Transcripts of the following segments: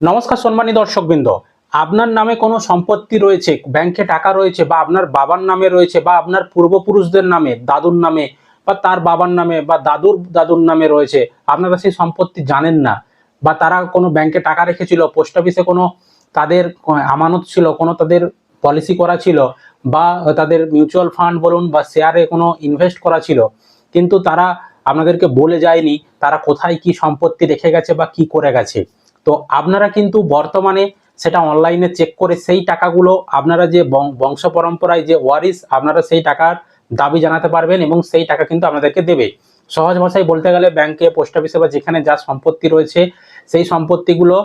নমস্কার সম্মানী দর্শকবৃন্দ। আপনার নামে কোনো সম্পত্তি রয়েছে, ব্যাংকে টাকা রয়েছে বা আপনার বাবার নামে রয়েছে বা আপনার পূর্বপুরুষদের নামে, দাদুর নামে বা তার বাবার নামে বা দাদুর দাদুর নামে রয়েছে, আপনারা সেই সম্পত্তি জানেন না বা তারা কোনো ব্যাংকে টাকা রেখেছিল, পোস্ট অফিসে কোনো তাদের আমানত ছিল, কোনো তাদের পলিসি করা ছিল বা তাদের মিউচুয়াল ফান্ড বলুন বা শেয়ারে কোনো ইনভেস্ট করা ছিল, কিন্তু তারা আপনাদেরকে বলে যায়নি তারা কোথায় কি সম্পত্তি রেখে গেছে বা কি করে গেছে। তো আপনারা কিন্তু বর্তমানে সেটা অনলাইনে চেক করে সেই টাকাগুলো আপনারা যে বংশ পরম্পরায় যে ওয়ারিস আপনারা সেই টাকার দাবি জানাতে পারবেন এবং সেই টাকা কিন্তু আপনাদেরকে দেবে। সহজ ভাষায় বলতে গেলে ব্যাংকে পোস্ট অফিসে বা যেখানে যা সম্পত্তি রয়েছে, সেই সম্পত্তিগুলো,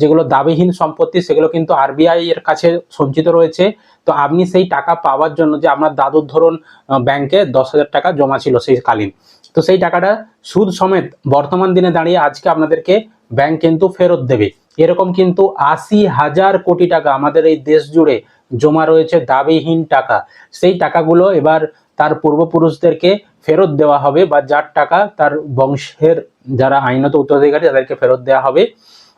যেগুলো দাবিহীন সম্পত্তি, সেগুলো কিন্তু আরবিআই এর কাছে সঞ্চিত রয়েছে। তো আপনি সেই টাকা পাওয়ার জন্য যে আপনার দাদুর ধরুন ব্যাংকে দশ হাজার টাকা জমা ছিল সেই কালীন। তো সেই টাকাটা সুদ সমেত বর্তমান দিনে দাঁড়িয়ে আজকে আপনাদেরকে ব্যাংক কিন্তু ফেরত দেবে। এরকম কিন্তু আশি হাজার কোটি টাকা আমাদের এই দেশ জুড়ে জমা রয়েছে দাবিহীন টাকা। সেই টাকাগুলো এবার তার পূর্বপুরুষদেরকে ফেরত দেওয়া হবে বা যার টাকা তার বংশের যারা আইনত উত্তরাধিকারী তাদেরকে ফেরত দেওয়া হবে।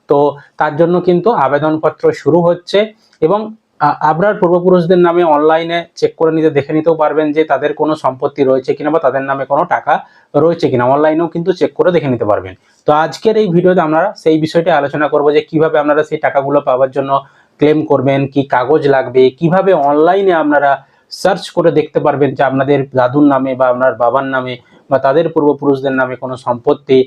তো তার জন্য কিন্তু আবেদনপত্র শুরু হচ্ছে এবং আপনার পূর্বপুরুষদের নামে অনলাইনে চেক করে নিতে, দেখে নিতেও পারবেন যে তাদের কোনো সম্পত্তি রয়েছে কিনা বা তাদের নামে কোনো টাকা রয়েছে কিনা। অনলাইনেও কিন্তু চেক করে দেখে নিতে পারবেন। তো আজকের এই ভিডিওতে আমরা সেই বিষয়টি আলোচনা করব যে কীভাবে আপনারা সেই টাকাগুলো পাওয়ার জন্য ক্লেম করবেন, কি কাগজ লাগবে, কীভাবে অনলাইনে আপনারা সার্চ করে দেখতে পারবেন যে আপনাদের দাদুর নামে বা আপনার বাবার নামে বা তাদের পূর্বপুরুষদের নামে কোনো সম্পত্তি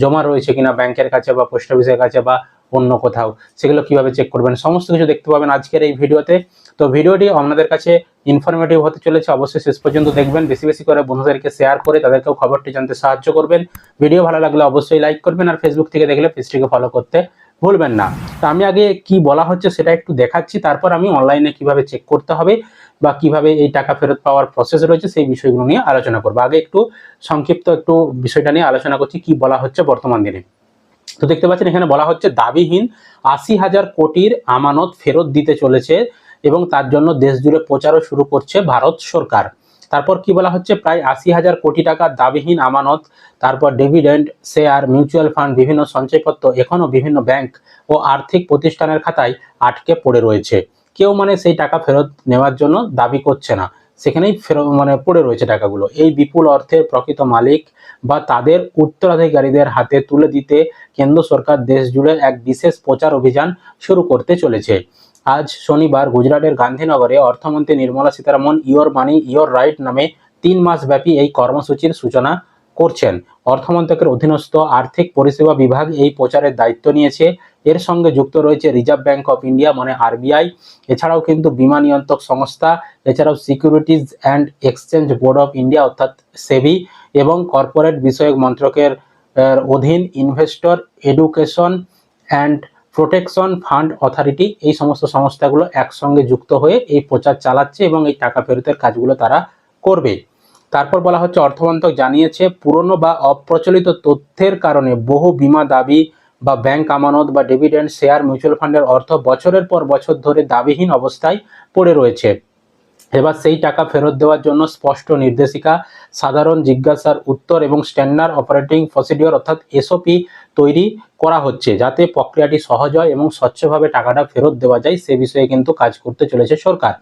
জমা রয়েছে কিনা ব্যাংকের কাছে বা পোস্ট অফিসের কাছে বা অন্য কোথাও, সেগুলো কীভাবে চেক করবেন, সমস্ত কিছু দেখতে পাবেন আজকের এই ভিডিওতে। তো ভিডিওটি আপনাদের কাছে ইনফরমেটিভ হতে চলেছে, অবশ্যই শেষ পর্যন্ত দেখবেন, বেশি বেশি করে বন্ধুদেরকে শেয়ার করে তাদেরকেও খবরটি জানতে সাহায্য করবেন। ভিডিও ভালো লাগলে অবশ্যই লাইক করবেন আর ফেসবুক থেকে দেখলে পেজটিকে ফলো করতে ভুলবেন না। তো আমি আগে কি বলা হচ্ছে সেটা একটু দেখাচ্ছি, তারপর আমি অনলাইনে কীভাবে চেক করতে হবে বা কীভাবে এই টাকা ফেরত পাওয়ার প্রসেস রয়েছে সেই বিষয়গুলো নিয়ে আলোচনা করব। আগে একটু সংক্ষিপ্ত একটু বিষয়টা নিয়ে আলোচনা করছি, কি বলা হচ্ছে বর্তমান দিনে। তো দেখতে পাচ্ছেন এখানে বলা হচ্ছে দাবিহীন আশি হাজার কোটির আমানত ফেরত দিতে চলেছে এবং তার জন্য দেশ জুড়ে প্রচারও শুরু করছে ভারত সরকার। তারপর কি বলা হচ্ছে? প্রায় আশি হাজার কোটি টাকার দাবিহীন আমানত, তারপর ডিভিডেন্ড শেয়ার মিউচুয়াল ফান্ড বিভিন্ন সঞ্চয়পত্র, এখনও বিভিন্ন ব্যাংক ও আর্থিক প্রতিষ্ঠানের খাতায় আটকে পড়ে রয়েছে। কেউ মানে সেই টাকা ফেরত নেওয়ার জন্য দাবি করছে না। সেখানেই মানে পড়ে রয়েছে টাকাগুলো। এই বিপুল অর্থের প্রকৃত মালিক বা তাদের উত্তরাধিকারীদের হাতে তুলে দিতে কেন্দ্র সরকার দেশ জুড়ে এক বিশেষ প্রচার অভিযান শুরু করতে চলেছে। আজ শনিবার গুজরাটের গান্ধীনগরে অর্থমন্ত্রী Nirmala Sitharaman your money, your right নামে তিন মাস ব্যাপী এই কর্মসূচির সূচনা করছেন। অর্থমন্ত্রকের অধীনস্থ আর্থিক পরিষেবা বিভাগ এই প্রচারের দায়িত্ব নিয়েছে। এর সঙ্গে যুক্ত রয়েছে রিজার্ভ ব্যাংক অফ ইন্ডিয়া মানে আরবিআই। এছাড়াও কিন্তু বিমা নিয়ন্ত্রক সংস্থা, এছাড়াও Securities and Exchange Board of India, অর্থাৎ সেবি, এবং কর্পোরেট বিষয়ক মন্ত্রকের অধীন Investor Education and Protection Fund Authority, এই সমস্ত সংস্থাগুলো একসঙ্গে যুক্ত হয়ে এই প্রচার চালাচ্ছে এবং এই টাকা ফেরতের কাজগুলো তারা করবে। তারপর বলা হচ্ছে, অর্থমন্ত্রক জানিয়েছে, পুরনো বা অপ্রচলিত তথ্যের কারণে বহু বিমা দাবি বা ব্যাংক আমানত বা ডিভিডেন্ড, শেয়ার, মিউচুয়াল ফান্ডের অর্থ বছরের পর বছর ধরে দাবিহীন অবস্থায় পড়ে রয়েছে। এবার সেই টাকা ফেরত দেওয়ার জন্য স্পষ্ট নির্দেশিকা, সাধারণ জিজ্ঞাসার উত্তর এবং স্ট্যান্ডার্ড অপারেটিং প্রসিডিওর অর্থাৎ এসওপি তৈরি করা হচ্ছে যাতে প্রক্রিয়াটি সহজ হয় এবং স্বচ্ছভাবে টাকাটা ফেরত দেওয়া যায়, সে বিষয়ে কিন্তু কাজ করতে চলেছে সরকার।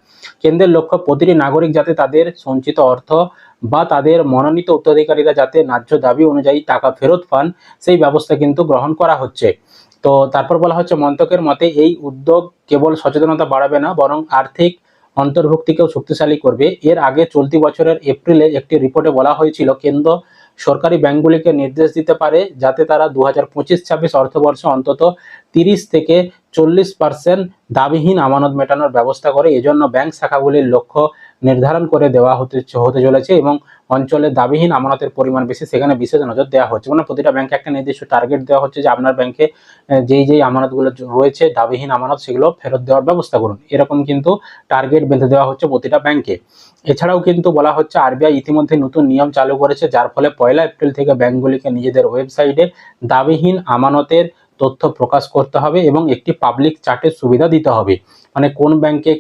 কেন্দ্রের লক্ষ্য, প্রতিটি নাগরিক যাতে তাদের সঞ্চিত অর্থ বা তাদের মনোনীত উত্তরাধিকারীরা যাতে ন্যায্য দাবি অনুযায়ী টাকা ফেরত পান, সেই ব্যবস্থা কিন্তু গ্রহণ করা হচ্ছে। তো তারপর বলা হচ্ছে মন্তকের মতে এই উদ্যোগ কেবল সচেতনতা বাড়াবে না, বরং আর্থিক অন্তর্ভুক্তিকেও শক্তিশালী করবে। এর আগে চলতি বছরের এপ্রিলে একটি রিপোর্টে বলা হয়েছিল, কেন্দ্র সরকারি ব্যাংকগুলিকে নির্দেশ দিতে পারে যাতে তারা দু হাজার পঁচিশ ছাব্বিশ অর্থবর্ষে অন্তত তিরিশ থেকে চল্লিশ পার্সেন্ট দাবিহীন আমানত মেটানোর ব্যবস্থা করে। এজন্য ব্যাংক শাখাগুলির লক্ষ্য নির্ধারণ করে দেওয়া হতে হতে চলেছে এবং অঞ্চলে দাবিহীন আমানতের পরিমাণ বেশি, সেখানে বিশেষ নজর দেওয়া হচ্ছে। মানে প্রতিটা ব্যাংকে একটা নির্দিষ্ট টার্গেট দেওয়া হচ্ছে যে আপনার ব্যাংকে যেই যেই আমানতগুলো রয়েছে, দাবিহীন আমানত, সেগুলো ফেরত দেওয়ার ব্যবস্থা করুন। এরকম কিন্তু টার্গেট বেঁধে দেওয়া হচ্ছে প্রতিটা ব্যাংকে এছাড়াও কিন্তু বলা হচ্ছে আরবিআই ইতিমধ্যে নতুন নিয়ম চালু করেছে, যার ফলে পয়লা এপ্রিল থেকে ব্যাংকগুলিকে নিজেদের ওয়েবসাইটে দাবিহীন আমানতের তথ্য প্রকাশ করতে হবে এবং একটি পাবলিক চার্টের সুবিধা দিতে হবে। মানে কোন ব্যাংকে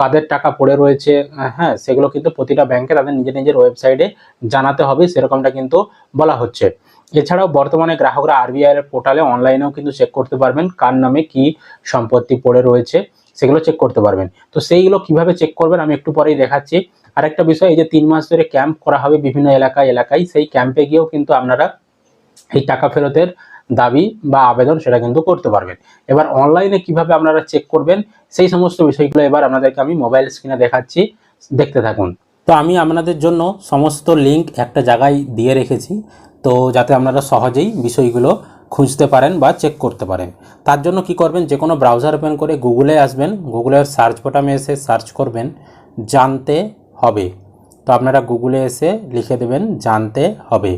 কাদের টাকা পড়ে রয়েছে হ্যাঁ সেগুলো কিন্তু প্রতিটা ব্যাংকে তাদের নিজের নিজের ওয়েবসাইটে জানাতে হবে, সেরকমটা কিন্তু বলা হচ্ছে। এছাড়াও বর্তমানে গ্রাহকরা আরবিআই এর পোর্টালে অনলাইনেও কিন্তু চেক করতে পারবেন, কার নামে কি সম্পত্তি পড়ে রয়েছে, সেগুলো চেক করতে পারবেন। তো সেইগুলো কীভাবে চেক করবেন আমি একটু পরেই দেখাচ্ছি। আরেকটা বিষয়, এই যে তিন মাস ধরে ক্যাম্প করা হবে বিভিন্ন এলাকায় এলাকায় সেই ক্যাম্পে গিয়েও কিন্তু আপনারা এই টাকা ফেরতের দাবি বা আবেদন সেটা কিন্তু করতে পারবেন। এবার অনলাইনে কীভাবে আপনারা চেক করবেন, সেই সমস্ত বিষয়গুলো এবার আপনাদেরকে আমি মোবাইল স্ক্রিনে দেখাচ্ছি। দেখতে থাকুন। তো আমি আপনাদের জন্য সমস্ত লিঙ্ক একটা জায়গায় দিয়ে রেখেছি, তো যাতে আপনারা সহজেই বিষয়গুলো খুঁজতে পারেন বা চেক করতে পারেন। তার জন্য কি করবেন, যে কোনো ব্রাউজার ওপেন করে গুগলে আসবেন গুগলের সার্চ বোটামে এসে সার্চ করবেন, জানতে হবে। তো আপনারা গুগলে এসে লিখে দেবেন, জানতে হবে।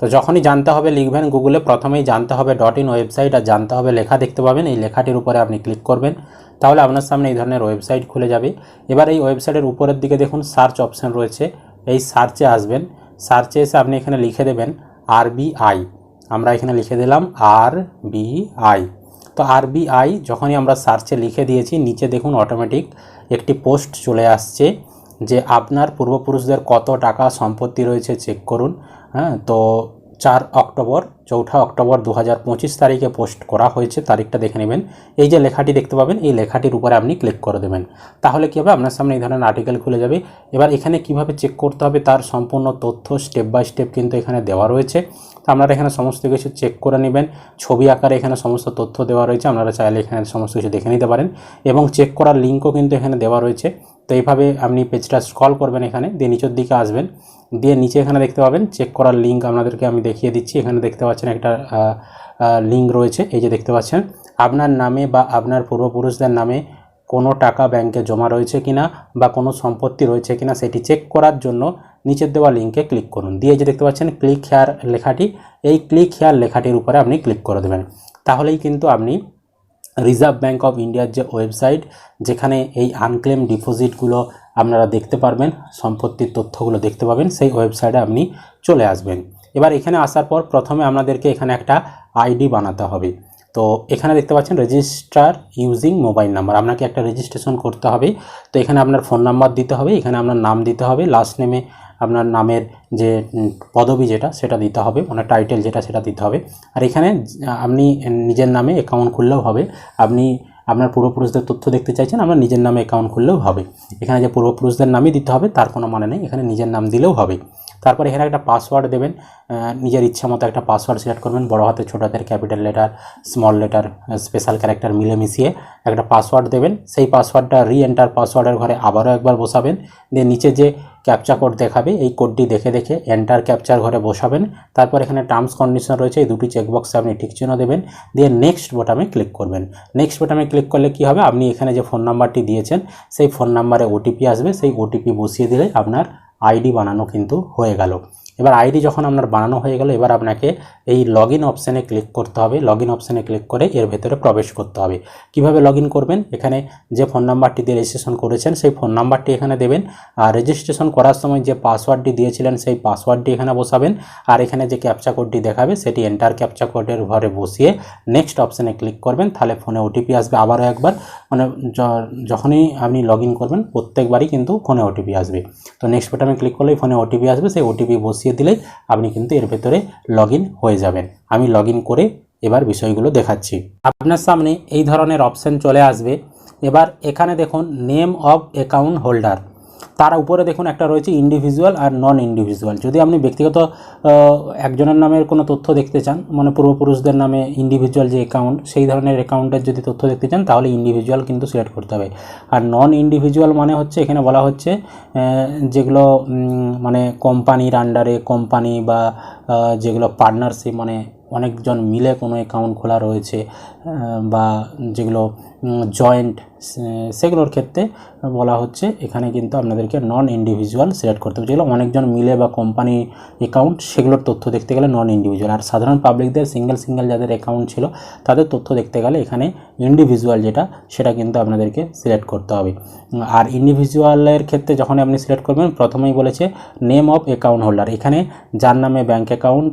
তো যখনই জানতে হবে লিখবেন গুগলে, প্রথমেই জানতে হবে ডট ইন ওয়েবসাইট আর জানতে হবে লেখা দেখতে পাবেন। এই লেখাটির উপরে আপনি ক্লিক করবেন, তাহলে আপনার সামনে এই ধরনের ওয়েবসাইট খুলে যাবে। এবার এই ওয়েবসাইটের উপরের দিকে দেখুন সার্চ অপশান রয়েছে। এই সার্চে আসবেন। সার্চে এসে আপনি এখানে লিখে দেবেন আরবিআই আমরা এখানে লিখে দিলাম আর বি আই তো আরবিআই যখনই আমরা সার্চে লিখে দিয়েছি, নিচে দেখুন অটোমেটিক একটি পোস্ট চলে আসছে। যে আপনার পূর্বপুরুষদের কত টাকা সম্পত্তি রয়েছে চেক করুন। হ্যাঁ তো চার অক্টোবর, চৌঠা অক্টোবর দু হাজার পঁচিশ তারিখে পোস্ট করা হয়েছে, তারিখটা দেখে নেবেন। এই যে লেখাটি দেখতে পাবেন, এই লেখাটির উপরে আপনি ক্লিক করে দেবেন। তাহলে কী হবে? আপনার সামনে এই ধরনের আর্টিকেল খুলে যাবে। এবার এখানে কীভাবে চেক করতে হবে? তার সম্পূর্ণ তথ্য স্টেপ বাই স্টেপ কিন্তু এখানে দেওয়া রয়েছে। তো আপনারা এখানে সমস্ত কিছু চেক করে নেবেন। ছবি আকারে এখানে সমস্ত তথ্য দেওয়া রয়েছে, আপনারা চাইলে এখানে সমস্ত কিছু দেখে নিতে পারেন। এবং চেক করার লিঙ্কও কিন্তু এখানে দেওয়া রয়েছে। তো এইভাবে আপনি পেজটা স্ক্রল করবেন এখানে, দিয়ে নিচের দিকে আসবেন। দিয়ে নিচে এখানে দেখতে পাবেন চেক করার লিঙ্ক আপনাদেরকে আমি দেখিয়ে দিচ্ছি। এখানে দেখতে পাচ্ছেন একটা লিঙ্ক রয়েছে, এই যে দেখতে পাচ্ছেন। আপনার নামে বা আপনার পূর্বপুরুষদের নামে কোনো টাকা ব্যাংকে জমা রয়েছে কিনা বা কোনো সম্পত্তি রয়েছে কিনা, সেটি চেক করার জন্য নিচের দেওয়া লিঙ্কে ক্লিক করুন। দিয়ে যে দেখতে পাচ্ছেন ক্লিক হেয়ার লেখাটি, এই ক্লিক হেয়ার লেখাটির উপরে আপনি ক্লিক করে দেবেন। তাহলেই কিন্তু আপনি রিজার্ভ ব্যাঙ্ক অফ ইন্ডিয়ার যে ওয়েবসাইট যেখানে এই আনক্লেম ডিপোজিটগুলো আপনারা দেখতে পারবেন, সম্পত্তির তথ্যগুলো দেখতে পাবেন, সেই ওয়েবসাইটে আপনি চলে আসবেন। এবার এখানে আসার পর প্রথমে আপনাদেরকে এখানে একটা আইডি বানাতে হবে। তো এখানে দেখতে পাচ্ছেন রেজিস্টার ইউজিং মোবাইল নাম্বার আপনাকে একটা রেজিস্ট্রেশন করতে হবে। তো এখানে আপনার ফোন নাম্বার দিতে হবে, এখানে আপনার নাম দিতে হবে লাস্ট নেমে আপনার নামের যে পদবি যেটা, সেটা দিতে হবে মানে টাইটেল যেটা, সেটা দিতে হবে। আর এখানে, আপনি নিজের নামে অ্যাকাউন্ট খুললেও হবে। আপনি, আপনার পূর্বপুরুষদের তথ্য দেখতে চাইছেন, আপনার নিজের নামে অ্যাকাউন্ট খুললেও হবে। এখানে যে পূর্বপুরুষদের নামই দিতে হবে, তার কোনো মানে নেই। এখানে নিজের নাম দিলেও হবে। তারপর এখানে একটা পাসওয়ার্ড দেবেন নিজের ইচ্ছা মতো একটা পাসওয়ার্ড সিলেক্ট করবেন, বড় হাতে ছোট হাতের capital letter small letter special character মিলে মিশিয়ে একটা পাসওয়ার্ড দেবেন। সেই পাসওয়ার্ডটা রি এন্টার পাসওয়ার্ডের ঘরে আবারও একবার বসাবেন। দিয়ে নিচে যে ক্যাপচা কোড দেখাবে, এই কোডটি দেখে দেখে এন্টার ক্যাপচার ঘরে বসাবেন। তারপর এখানে টার্মস কন্ডিশন রয়েছে, এই দুটি চেকবক্সে আপনি ঠিক চিহ্ন দেবেন। দিয়ে নেক্সট বোটামে ক্লিক করবেন। নেক্সট বোটামে ক্লিক করলে কি হবে? আপনি এখানে যে ফোন নাম্বারটি দিয়েছেন, সেই ফোন নাম্বারে ওটিপি আসবে। সেই ওটিপি বসিয়ে দিলে আপনার আইডি বানানো কিন্তু হয়ে গেল। এবার আইডি যখন আপনার বানানো হয়ে গেল, এবার আপনাকে এই লগ ইন অপশানে ক্লিক করতে হবে। লগ ইন অপশানে ক্লিক করে এর ভেতরে প্রবেশ করতে হবে। কীভাবে লগ করবেন? এখানে যে ফোন নাম্বারটি দিয়ে রেজিস্ট্রেশন করেছেন, সেই ফোন নাম্বারটি এখানে দেবেন। আর রেজিস্ট্রেশন করার সময় যে পাসওয়ার্ডটি দিয়েছিলেন, সেই পাসওয়ার্ডটি এখানে বসাবেন। আর এখানে যে ক্যাপচা কোডটি দেখাবে, সেটি এন্টার ক্যাপচা কোডের ঘরে বসিয়ে নেক্সট অপশানে ক্লিক করবেন। তাহলে ফোনে ওটিপি আসবে আবারও একবার। মানে যখনই আপনি লগ করবেন, প্রত্যেকবারই কিন্তু ফোনে ওটিপি আসবে। তো নেক্সট বাটনে ক্লিক করলেই ফোনে ওটিপি আসবে, সেই ওটিপি বসিয়ে দিলেই আপনি কিন্তু এর ভেতরে লগ হয়ে যাবেন। আমি লগ করে এবার বিষয়গুলো দেখাচ্ছি। আপনার সামনে এই ধরনের অপশান চলে আসবে। এবার এখানে দেখুন নেম অফ অ্যাকাউন্ট হোল্ডার তার উপরে দেখুন একটা রয়েছে ইন্ডিভিজুয়াল আর নন ইন্ডিভিজুয়াল যদি আপনি ব্যক্তিগত একজনের নামের কোনো তথ্য দেখতে চান মানে পূর্বপুরুষদের নামে ইন্ডিভিজুয়াল যে অ্যাকাউন্ট সেই ধরনের অ্যাকাউন্টের যদি তথ্য দেখতে চান, তাহলে ইন্ডিভিজুয়াল কিন্তু সিলেক্ট করতে হবে। আর নন ইন্ডিভিজুয়াল মানে হচ্ছে, এখানে বলা হচ্ছে যেগুলো মানে কোম্পানির আন্ডারে কোম্পানি বা যেগুলো পার্টনারশিপ মানে অনেকজন মিলে কোনো অ্যাকাউন্ট খোলা রয়েছে বা যেগুলো জয়েন্ট সেগুলোর ক্ষেত্রে বলা হচ্ছে, এখানে কিন্তু আপনাদেরকে নন ইন্ডিভিজুয়াল সিলেক্ট করতে হবে। যেগুলো অনেকজন মিলে বা কোম্পানি অ্যাকাউন্ট সেগুলোর তথ্য দেখতে গেলে নন ইন্ডিভিজুয়াল আর সাধারণ পাবলিকদের সিঙ্গেল সিঙ্গেল যাদের অ্যাকাউন্ট ছিল, তাদের তথ্য দেখতে গেলে এখানে ইন্ডিভিজুয়াল যেটা, সেটা কিন্তু আপনাদেরকে সিলেক্ট করতে হবে। আর ইন্ডিভিজুয়ালের ক্ষেত্রে যখন আপনি সিলেক্ট করবেন, প্রথমেই বলেছে নেম অফ অ্যাকাউন্ট হোল্ডার এখানে যার নামে ব্যাঙ্ক অ্যাকাউন্ট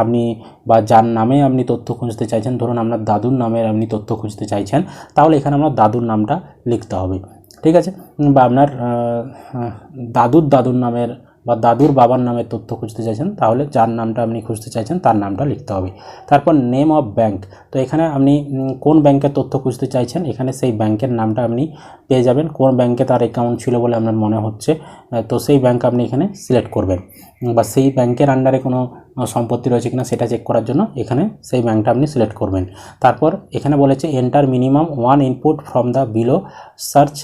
আপনি বা যার নামে আপনি তথ্য খুঁজতে চাইছেন, ধরুন আপনার দাদুর নামের আপনি তথ্য খুঁজতে চাইছেন, তাহলে এখানে আপনার দাদুর নামটা লিখতে হবে। ঠিক আছে? বা আপনার দাদুর দাদুর নামের বা দাদুর বাবার নামের তথ্য খুঁজতে চাইছেন, তাহলে যার নামটা আপনি খুঁজতে চাইছেন, তার নামটা লিখতে হবে। তারপর নেম অফ ব্যাংক তো এখানে আপনি কোন ব্যাংকের তথ্য খুঁজতে চাইছেন, এখানে সেই ব্যাংকের নামটা আপনি পেয়ে যাবেন। কোন ব্যাংকে তার অ্যাকাউন্ট ছিল বলে আপনার মনে হচ্ছে তো সেই ব্যাংক আপনি এখানে সিলেক্ট করবেন। বা সেই ব্যাংকের আন্ডারে কোনো সম্পত্তি রয়েছে কিনা সেটা চেক করার জন্য এখানে সেই ব্যাংকটা আপনি সিলেক্ট করবেন। তারপর এখানে বলেছে enter minimum one input from the below search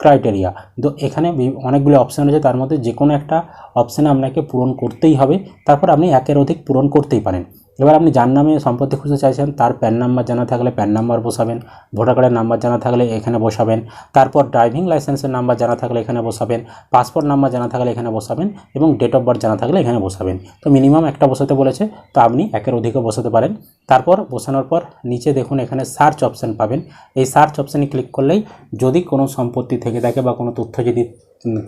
criteria তো এখানে অনেকগুলো অপশান রয়েছে। তার মধ্যে যে কোনো একটা অপশানে আপনাকে পূরণ করতেই হবে। তারপর আপনি একের অধিক পূরণ করতেই পারেন। এবার আপনি যার নামে সম্পত্তি খুঁজতে চাইছেন, তার প্যান নাম্বার জানা থাকলে প্যান নাম্বার বসাবেন, ভোটার কার্ডের নাম্বার জানা থাকলে এখানে বসাবেন, তারপর ড্রাইভিং লাইসেন্সের নাম্বার জানা থাকলে এখানে বসাবেন পাসপোর্ট নাম্বার জানা থাকলে এখানে বসাবেন এবং ডেট অফ বার্থ জানা থাকলে এখানে বসাবেন। তো মিনিমাম একটা বসাতে বলেছে, তো আপনি একের অধিকও বসাতে পারেন। তারপর বসানোর পর নিচে দেখুন এখানে সার্চ অপশান পাবেন। এই সার্চ অপশানে ক্লিক করলেই যদি কোনো সম্পত্তি থেকে থাকে বা কোনো তথ্য যদি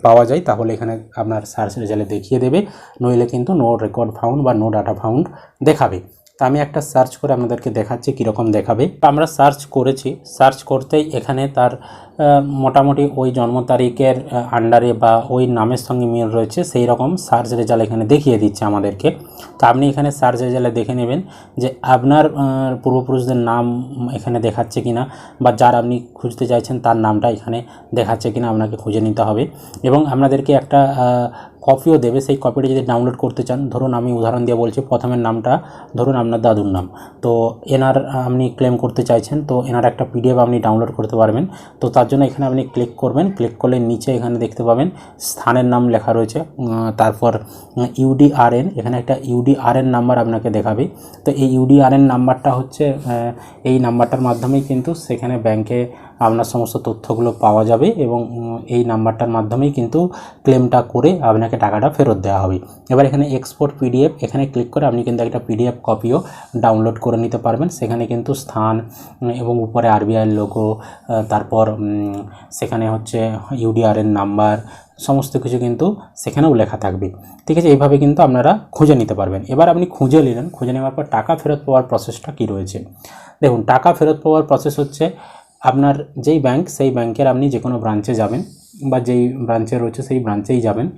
পাওয়া যায়, তাহলে এখানে আপনার সার্চ রেজাল্টে দেখিয়ে দেবে। নইলে কিন্তু নো রেকর্ড ফাউন্ড বা নো ডাটা ফাউন্ড দেখাবে। তো আমি একটা সার্চ করে আপনাদেরকে দেখাচ্ছি কীরকম দেখাবে। আমরা সার্চ করেছি। সার্চ করতেই এখানে তার মোটামুটি ওই জন্ম তারিখের আন্ডারে বা ওই নামের সঙ্গে মিল রয়েছে। সেই রকম সার্চ রেজাল্ট এখানে দেখিয়ে দিচ্ছে আমাদেরকে। তো আপনি এখানে সার্চ রেজাল্টে দেখে নেবেন যে আপনার পূর্বপুরুষদের নাম এখানে দেখাচ্ছে কিনা বা যার আপনি খুঁজতে চাইছেন তার নামটা এখানে দেখাচ্ছে কিনা আপনাকে খুঁজে নিতে হবে। এবং আপনাদেরকে একটা কপিও দেবে, সেই কপিটা যদি ডাউনলোড করতে চান, ধরুন আমি উদাহরণ দিয়ে বলছি, প্রথমের নামটা, ধরুন আপনার দাদুর নাম। তো এনার আপনি ক্লেম করতে চাইছেন, তো এনার একটা পিডিএফ আপনি ডাউনলোড করতে পারবেন। তো তার জন্য এখানে আপনি ক্লিক করবেন ক্লিক করলে নিচে এখানে দেখতে পাবেন, স্থানের নাম লেখা রয়েছে তারপর ইউডিআরএন এখানে একটা ইউডিআরএন নাম্বার আপনাকে দেখাবে। তো এই ইউডিআরএন নাম্বারটা হচ্ছে এই নাম্বারটার মাধ্যমেই কিন্তু সেখানে ব্যাংকে আপনার সমস্ত তথ্যগুলো পাওয়া যাবে এবং এই নাম্বারটার মাধ্যমেই কিন্তু ক্লেমটা করে আপনাকে টাকাটা ফেরত দেওয়া হবে। এবার এখানে এক্সপোর্ট পিডিএফ এখানে ক্লিক করে আপনি কিন্তু একটা পিডিএফ কপিও ডাউনলোড করে নিতে পারবেন। সেখানে কিন্তু স্থান এবং উপরে আরবিআইয়ের লোগো তারপর সেখানে হচ্ছে ইউডিআরের নাম্বার সমস্ত কিছু কিন্তু সেখানেও লেখা থাকবে। ঠিক আছে, এইভাবে কিন্তু আপনারা খুঁজে নিতে পারবেন। এবার আপনি খুঁজে নিলেন, খুঁজে নেওয়ার পর টাকা ফেরত পাওয়ার প্রসেসটা কী রয়েছে? দেখুন, টাকা ফেরত পাওয়ার প্রসেস হচ্ছে আপনার যেই ব্যাংক সেই ব্যাংকের আপনি যে কোনো ব্রাঞ্চে যাবেন। বা যেই ব্রাঞ্চে রয়েছে, সেই ব্রাঞ্চেই যাবেন।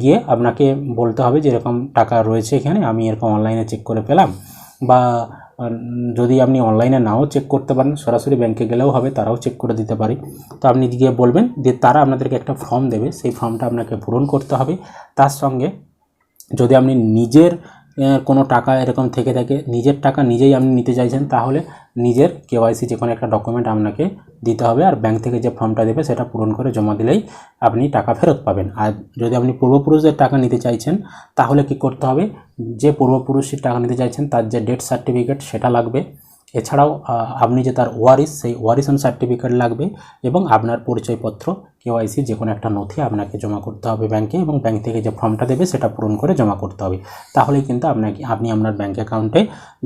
গিয়ে আপনাকে বলতে হবে যে, এরকম টাকা রয়েছে এখানে, আমি এরকম অনলাইনে চেক করে পেলাম। বা যদি আপনি অনলাইনে নাও চেক করতে পারেন, সরাসরি ব্যাংকে গেলেও হবে, তারাও চেক করে দিতে পারে। তো আপনি গিয়ে বলবেন যে, তারা আপনাদেরকে একটা ফর্ম দেবে। সেই ফর্মটা আপনাকে পূরণ করতে হবে। তার সঙ্গে যদি আপনি নিজের কোনো টাকা এরকম থেকে থাকে, নিজের টাকা নিজেই আপনি নিতে চাইছেন, তাহলে নিজের কেওয়াইসি যে কোনো একটা ডকুমেন্ট আপনাকে দিতে হবে, আর ব্যাংক থেকে যে ফর্মটা দেবে সেটা পূরণ করে জমা দিলেই আপনি টাকা ফেরত পাবেন। আর যদি আপনি পূর্বপুরুষদের টাকা নিতে চাইছেন, তাহলে কি করতে হবে? যে পূর্বপুরুষের টাকা নিতে চাইছেন, তার যে ডেথ সার্টিফিকেট সেটা লাগবে। এছাড়াও আপনি যে তার ওয়ারিস সেই ওয়ারিসন সার্টিফিকেট লাগবে এবং আপনার পরিচয়পত্র, কেওয়াইসি যে কোনো একটা নথি আপনাকে জমা করতে হবে ব্যাংকে এবং ব্যাংক থেকে যে ফর্মটা দেবে সেটা পূরণ করে জমা করতে হবে। তাহলেই কিন্তু আপনাকে, আপনি আপনার ব্যাংক অ্যাকাউন্টে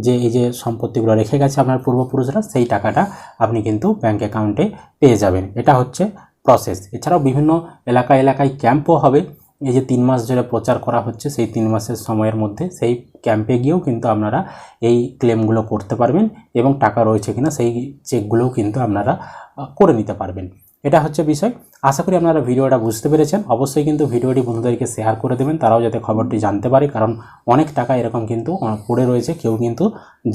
যে, এই যে সম্পত্তিগুলো রেখে গেছে আপনার পূর্বপুরুষরা, সেই টাকাটা আপনি কিন্তু ব্যাংক অ্যাকাউন্টে পেয়ে যাবেন। এটা হচ্ছে প্রসেস এছাড়াও বিভিন্ন এলাকা এলাকায় ক্যাম্পও হবে। এই যে তিন মাস ধরে প্রচার করা হচ্ছে, সেই তিন মাসের সময়ের মধ্যে সেই ক্যাম্পে গিয়েও কিন্তু আপনারা এই ক্লেমগুলো করতে পারবেন এবং টাকা রয়েছে কিনা সেই চেকগুলোও কিন্তু আপনারা করে নিতে পারবেন। এটা হচ্ছে বিষয়। আশা করি আপনারা ভিডিওটা বুঝতে পেরেছেন। অবশ্যই কিন্তু ভিডিওটি বন্ধুদেরকে শেয়ার করে দেবেন। তারাও যাতে খবরটি জানতে পারে, কারণ অনেক টাকা এরকম কিন্তু পড়ে রয়েছে, কেউ কিন্তু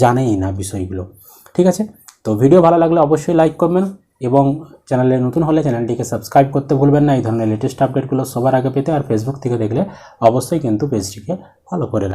জানেই না বিষয়গুলো। ঠিক আছে? তো ভিডিও ভালো লাগলে অবশ্যই লাইক করবেন। এবং চ্যানেলে নতুন হলে চ্যানেলটিকে সাবস্ক্রাইব করতে ভুলবেন না। এই ধরনের লেটেস্ট আপডেটগুলো সবার আগে পেতে আর ফেসবুক থেকে দেখলে অবশ্যই কিন্তু পেজটিকে ফলো করে